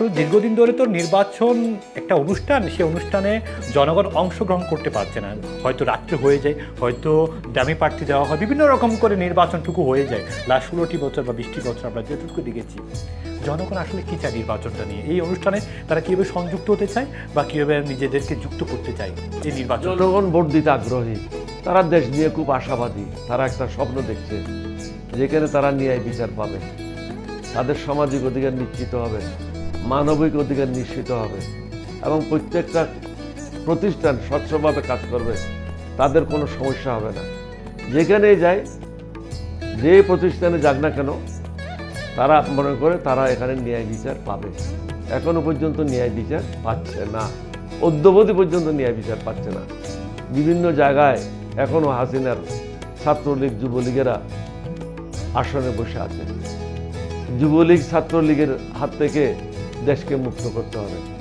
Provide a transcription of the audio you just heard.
আসলে দীর্ঘদিন ধরে তো নির্বাচন একটা অনুষ্ঠান সেই অনুষ্ঠানে জনগণ অংশগ্রহণ করতে পারছে না। হয়তো রাত্রে হয়ে যায়, হয়তো দামি প্রার্থী দেওয়া হয়, বিভিন্ন রকম করে নির্বাচনটুকু হয়ে যায়। লাস্ট ষোলোটি বছর বা বিশটি বছর আমরা যেটুকু দেখেছি। জনগণ আসলে কী চায় নির্বাচনটা নিয়ে? এই অনুষ্ঠানে তারা কীভাবে সংযুক্ত হতে চায় বা কীভাবে নিজেদেরকে যুক্ত করতে চায় এই নির্বাচন? জনগণ ভোট দিতে আগ্রহী। তারা দেশ নিয়ে খুব আশাবাদী। তারা একটা স্বপ্ন দেখছে যেখানে তারা ন্যায় বিচার পাবে। তাদের সামাজিক অধিকার নিশ্চিত হবে। মানবিক অধিকার নিশ্চিত হবে এবং প্রত্যেকটা প্রতিষ্ঠান স্বচ্ছভাবে কাজ করবে, তাদের কোনো সমস্যা হবে না। যেখানেই যায় যে প্রতিষ্ঠানে যাক না কেন, তারা মনে করে তারা এখানে ন্যায় বিচার পাবে। এখনও পর্যন্ত ন্যায় বিচার পাচ্ছে না। অদ্যবধি পর্যন্ত ন্যায় বিচার পাচ্ছে না। বিভিন্ন জায়গায় এখনও হাসিনার ছাত্রলীগ যুবলীগেরা আসনে বসে আছে। যুবলীগ ছাত্রলীগের হাত থেকে দেশকে মুক্ত করতে হবে।